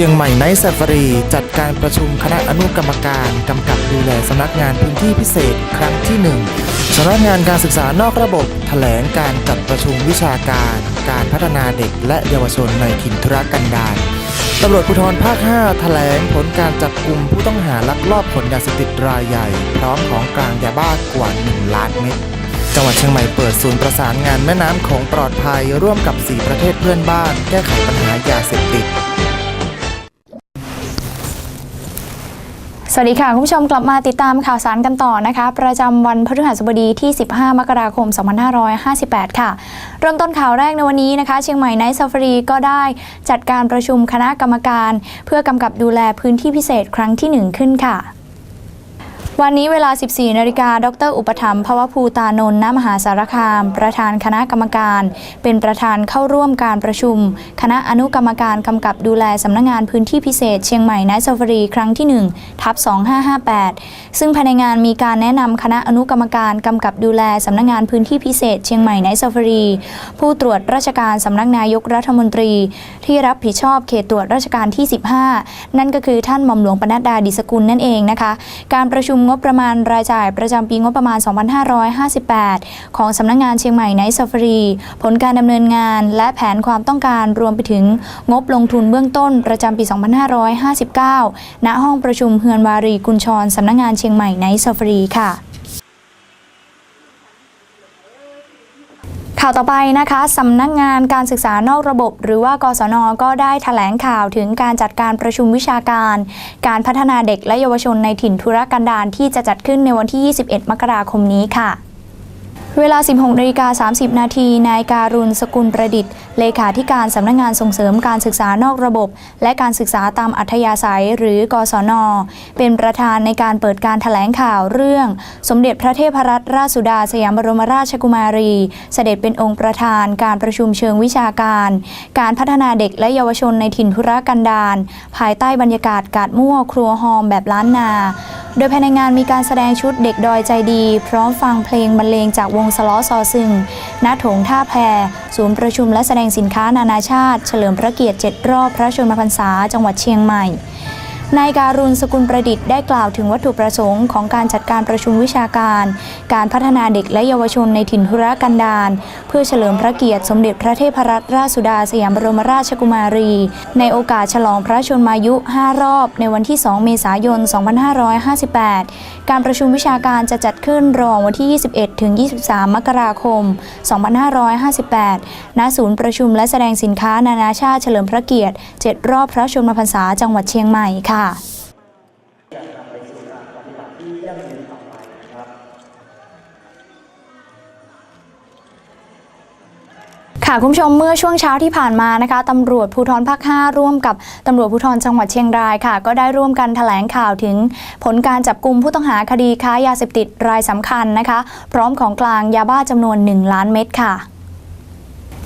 เชียงใหม่ไนท์ซ a ฟารีจัดการประชุมคณะอนุกรรมการกำกับดูแลสำนักงานพื้นที่พิเศษครั้งที่ 1สำนักงานการศึกษานอกระบบแถลงการจัดประชุมวิชาการ การพัฒนาเด็กและเยาวชนในถิ่นธุรกันดารตำรวจภูธรภาค5แถลงผลการจับกลุ่มผู้ต้องหาลักลอบขนยาเสพติดรายใหญ่ พร้อมของกลางยาบ้ากว่า 1 ล้านเม็ดจังหวัดเชียงใหม่เปิดศูนย์ประสานงานแม่น้ำของปลอดภัยร่วมกับ 4 ประเทศเพื่อนบ้าน แก้ไขปัญหายาเสพติด สวัสดีค่ะ คุณผู้ชมกลับมาติดตามข่าวสารกันต่อนะคะ ประจำวันพฤหัสบดีที่ 15 มกราคม 2558 ค่ะ เริ่มต้นข่าวแรกในวันนี้นะคะ เชียงใหม่ไนท์ซาฟารีก็ได้จัดการประชุมคณะกรรมการ เพื่อกำกับดูแลพื้นที่พิเศษครั้งที่ 1 ขึ้นค่ะ วันนี้เวลา 14 นาฬิกา ดร อุปถัมภ์ภวภูตานนท์ณมหาสารคาม ประธานคณะกรรมการ เป็นประธานเข้าร่วมการประชุม คณะอนุกรรมการกำกับดูแลสำนักงงานพื้นที่พิเศษเชียงใหม่ไนท์ซฟรีครั้งที่ 1 ทับ 2558 ซึ่งภายในงานมีการแนะนำคณะอนุกรรมการกำกับดูแลสำนักงานพื้นที่พิเศษเชียงใหม่ไนท์ซฟรี ผู้ตรวจราชการสำนักนายกรัฐมนตรี ที่รับผิดชอบเขตตรวจราชการที่ 15 นั่นก็คือท่านหม่อมหลวงปนัดดาดิสกุลนั่นเองนะคะ การประชุมงบประมาณรายจ่ายประจำปีงบประมาณ 2558 ของสำนักงานเชียงใหม่ไนท์ซาฟารีผลการดำเนินงาน และแผนความต้องการรวมไปถึงงบลงทุนเบื้องต้นประจำปี 2559 ณ ห้องประชุมเฮือนวารีกุญชรสำนักงานเชียงใหม่ไนท์ซาฟารีค่ะ ข่าวต่อไปนะคะสำนักงานการศึกษานอกระบบ หรือว่ากศนก็ได้ถแถลงข่าวถึงการจัดการประชุมวิชาการ การพัฒนาเด็กและเยาวชนในถิ่นทุรกันดารที่จะจัดขึ้นในวันที่ 21 มกราคมนี้ค่ะ เวลา 16นาฬิกา30 นาที นายการุณสกุลประดิษฐ์ เลขาธิการสำนักงานส่งเสริมการศึกษานอกระบบ และการศึกษาตามอัธยาศัยหรือกศน เป็นประธานในการเปิดการถแถลงข่าวเรื่อง สมเด็จพระเทพรัตนราชสุดาสยามบรมราชกุมารี เสด็จเป็นองค์ประธานการประชุมเชิงวิชาการ การพัฒนาเด็กและเยาวชนในถิ่นธุรกันดารภายใต้บรรยากาศกาดมั่วครัวหอมแบบล้านนา โดยภายในงานมีการแสดงชุดเด็กดอยใจดี พร้อมฟังเพลงบรรเลงจากวงสล้อซอซึงณโถงท่าแพศูนย์ประชุมและแสดงสินค้านานาชาติ เฉลิมพระเกียรติ 7 รอบพระชนมพรรษาจังหวัดเชียงใหม่ นายการุณสกุลประดิษฐ์ได้กล่าวถึงวัตถุประสงค์ของการจัดการประชุมวิชาการ การพัฒนาเด็กและเยาวชนในถิ่นธุรกันดารเพื่อเฉลิมพระเกียรติสมเด็จพระเทพรัตนราชสุดาสยามบรมราชกุมารี ในโอกาสฉลองพระชนมายุ 5 รอบ ในวันที่ 2 เมษายน 2558 การประชุมวิชาการจะจัดขึ้นรองวันที่ 21 ถึง 23 มกราคม 2558 ณ ศูนย์ประชุมและแสดงสินค้านานาชาติเฉลิมพระเกียรติ 7 รอบพระชนมพรรษาจังหวัดเชียงใหม่ค่ะค่ะคุณผู้ชมเมื่อช่วงเช้าที่ผ่านมานะคะตำรวจภูธรภาค 5 ร่วมกับตำรวจภูธรจังหวัดเชียงรายค่ะ ก็ได้ร่วมกันแถลงข่าวถึงผลการจับกลุ่มผู้ต้องหาคดีค้ายาเสพติดรายสำคัญนะคะ พร้อมของกลางยาบ้าจำนวน 1 ล้านเม็ดค่ะ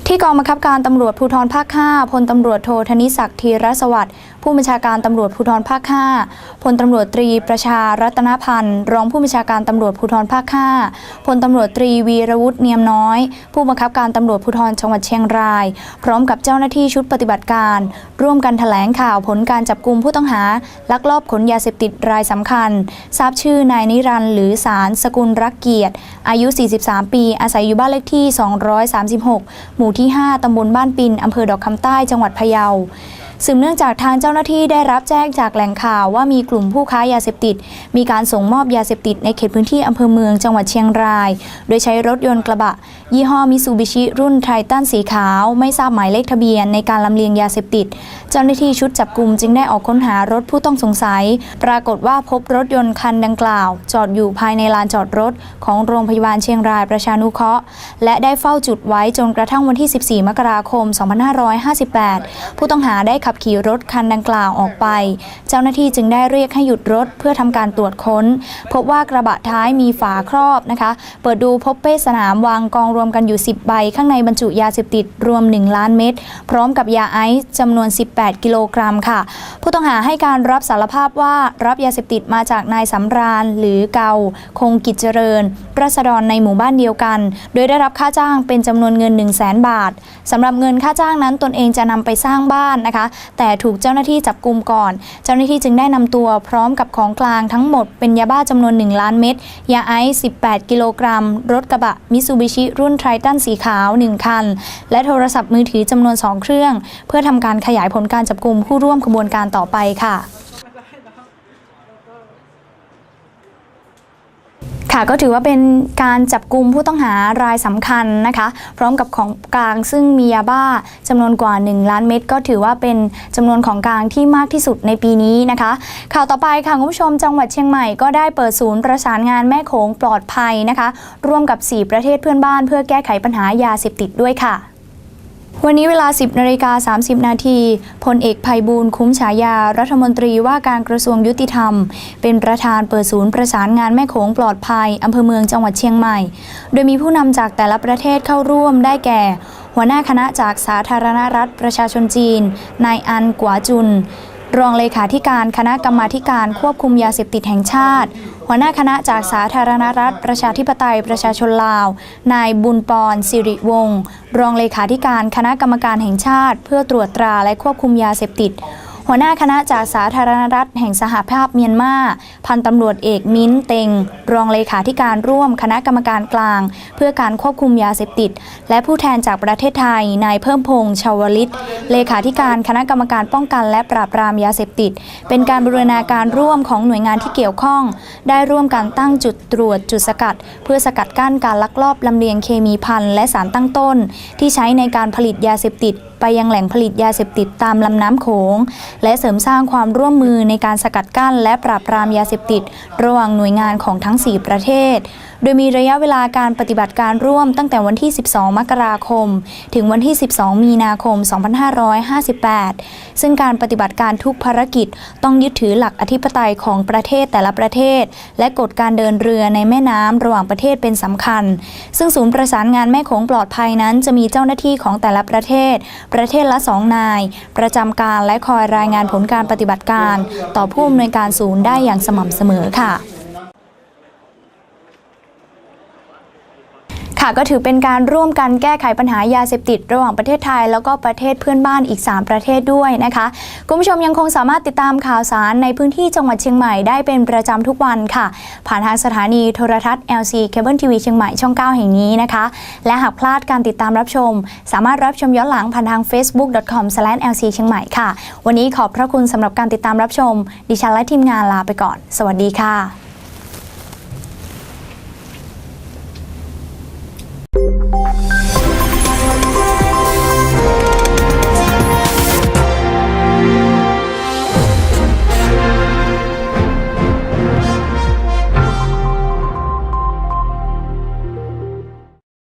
ที่กองบังคับการตำรวจภูธรภาค 5 พลตำรวจโทธนิศักดิ์ธีรสวัสดิ์ผู้บัญชาการตำรวจภูธรภาค 5 พลตำรวจตรีประชารัตนพันธ์ รองผู้บัญชาการตำรวจภูธรภาค 5 พลตำรวจตรีวีรวุฒิเนียมน้อย ผู้บังคับการตำรวจภูธรจังหวัดเชียงราย พร้อมกับเจ้าหน้าที่ชุดปฏิบัติการ ร่วมกันแถลงข่าวผลการจับกลุ่มผู้ต้องหา ลักลอบขนยาเสพติดรายสำคัญ ทราบชื่อนายนิรันดร์หรือสารสกุลรักเกียรติ อายุ 43 ปี อาศัยอยู่บ้านเลขที่ 236 หมู่ที่ 5ตำบลบ้านปินอำเภอดอกคำใต้จังหวัดพะเยา สืบเนื่องจากทางเจ้าหน้าที่ได้รับแจ้งจากแหล่งข่าวว่ามีกลุ่มผู้ค้ายาเสพติด มีการส่งมอบยาเสพติดในเขตพื้นที่อำเภอเมืองจังหวัดเชียงราย โดยใช้รถยนต์กระบะ ยี่ห้อมิซูบิชิรุ่นไททันสีขาว ไม่ทราบหมายเลขทะเบียนในการลำเลียงยาเสพติด เจ้าหน้าที่ชุดจับกลุ่มจึงได้ออกค้นหารถผู้ต้องสงสัย ปรากฏว่าพบรถยนต์คันดังกล่าว จอดอยู่ภายในลานจอดรถ ของโรงพยาบาลเชียงรายประชานุเคราะห์ และได้เฝ้าจุดไว้จนกระทั่งวันที่ 14 มกราคม 2558 ผู้ต้องหาได้ขับขี่รถคันดังกล่าวออกไป เจ้าหน้าที่จึงได้เรียกให้หยุดรถเพื่อทำการตรวจค้น พบว่ากระบะท้ายมีฝาครอบนะคะ เปิดดูพบเป้สนามวางกองรวมกันอยู่ 10 ใบ ข้างในบรรจุยาเสพติดรวม 1 ล้านเม็ดพร้อมกับยาไอซ์จำนวน 18 กิโลกรัมค่ะ ผู้ต้องหาให้การรับสารภาพว่ารับยาเสพติดมาจากนายสำราญหรือเกาคงกิจเจริญรัษฎรในหมู่บ้านเดียวกัน โดยได้รับค่าจ้างเป็นจำนวนเงิน 1 0 0 0 0แบาทสำหรับเงินค่าจ้างนั้นตนเองจะนำไปสร้างบ้านนะคะแต่ถูกเจ้าหน้าที่จับกลุ่มก่อน เจ้าหน้าที่จึงได้นำตัวพร้อมกับของกลางทั้งหมดเป็นยาบ้าจำนวน 1 ล้านเม็ดยาไอซ์18 กิโลกรัม รถกระบะมิซูบิชิรุ่นไททันสีขาว 1 คัน และโทรศัพท์มือถือจำนวน 2 เครื่อง เพื่อทำการขยายผลการจับกลุ่มผู้ร่วมขบวนการต่อไปค่ะ ค่ะก็ถือว่าเป็นการจับกลุ่มผู้ต้องหารายสำคัญนะคะ พร้อมกับของกลางซึ่งมียาบ้าจำนวนกว่า 1 ล้านเม็ดก็ถือว่าเป็นจำนวนของกลางที่มากที่สุดในปีนี้นะคะ ข่าวต่อไปค่ะคุณผู้ชมจังหวัดเชียงใหม่ก็ได้เปิดศูนย์ประสานงานแม่โขงปลอดภัยนะคะ ร่วมกับ 4 ประเทศเพื่อนบ้าน เพื่อแก้ไขปัญหายาเสพติดด้วยค่ะ วันนี้เวลา 10นาฬิกา30 นาทีพลเอกภัยบูลย์คุ้มฉายา รัฐมนตรีว่าการกระทรวงยุติธรรม เป็นประธานเปิดศูนย์ประสานงานแม่โขงปลอดภัยอำเภอเมืองจังหวัดเชียงใหม่ โดยมีผู้นำจากแต่ละประเทศเข้าร่วมได้แก่ หัวหน้าคณะจากสาธารณรัฐประชาชนจีน นายอันกัวจุน รองเลขาธิการคณะกรรมาการควบคุมยาเสพติดแห่งชาติ หัวหน้าคณะจากสาธารณรัฐ ประชาธิปไตยประชาชนลาว นายบุญปอนสิริวงศ์รองเลขาธิการคณะกรรมการแห่งชาติ เพื่อตรวจตราและควบคุมยาเสพติด หัวหน้าคณะจากสาธารณรัฐแห่งสหภาพเมียนมา พันตำรวจเอกมิ้นเต็ง รองเลขาธิการร่วมคณะกรรมการกลาง เพื่อการควบคุมยาเสพติด และผู้แทนจากประเทศไทย นายเพิ่มพงษ์ชาวลิต เลขาธิการคณะกรรมการป้องกันและปราบปรามยาเสพติด เป็นการบูรณาการร่วมของหน่วยงานที่เกี่ยวข้อง ได้ร่วมกันตั้งจุดตรวจจุดสกัด เพื่อสกัดกั้นการลักลอบลำเลียงเคมีพันและสารตั้งต้น ที่ใช้ในการผลิตยาเสพติด ไปยังแหล่งผลิตยาเสพติดตามลำน้ำโขงและเสริมสร้างความร่วมมือในการสกัดกั้นและปราบปรามยาเสพติด ระหว่างหน่วยงานของทั้ง 4 ประเทศ โดยมีระยะเวลาการปฏิบัติการร่วมตั้งแต่วันที่ 12 มกราคม ถึงวันที่ 12 มีนาคม 2558 ซึ่งการปฏิบัติการทุกภารกิจต้องยึดถือหลักอธิปไตยของประเทศแต่ละประเทศ และกฎการเดินเรือในแม่น้ำระหว่างประเทศเป็นสำคัญ ซึ่งศูนย์ประสานงานแม่โขงปลอดภัยนั้น จะมีเจ้าหน้าที่ของแต่ละประเทศ ประเทศละสองนาย ประจำการและคอยรายงานผลการปฏิบัติการ ต่อผู้อำนวยการศูนย์ได้อย่างสม่ำเสมอค่ะ ค่ะก็ถือเป็นการร่วมกันแก้ไขปัญหายาเสพติด ระหว่างประเทศไทย แล้วก็ประเทศเพื่อนบ้านอีก 3 ประเทศด้วยนะคะคุณผู้ชมยังคงสามารถติดตามข่าวสารในพื้นที่จังหวัดเชียงใหม่ได้เป็นประจำทุกวันค่ะ ผ่านทางสถานีโทรทัศน์ LC Cable TV เชียงใหม่ช่อง 9 แห่งนี้นะคะ และหากพลาดการติดตามรับชม สามารถรับชมย้อนหลังผ่านทาง facebook.com/lc เชียงใหม่ค่ะ วันนี้ขอบพระคุณสำหรับการติดตามรับชม ดิฉันและทีมงานลาไปก่อน สวัสดีค่ะ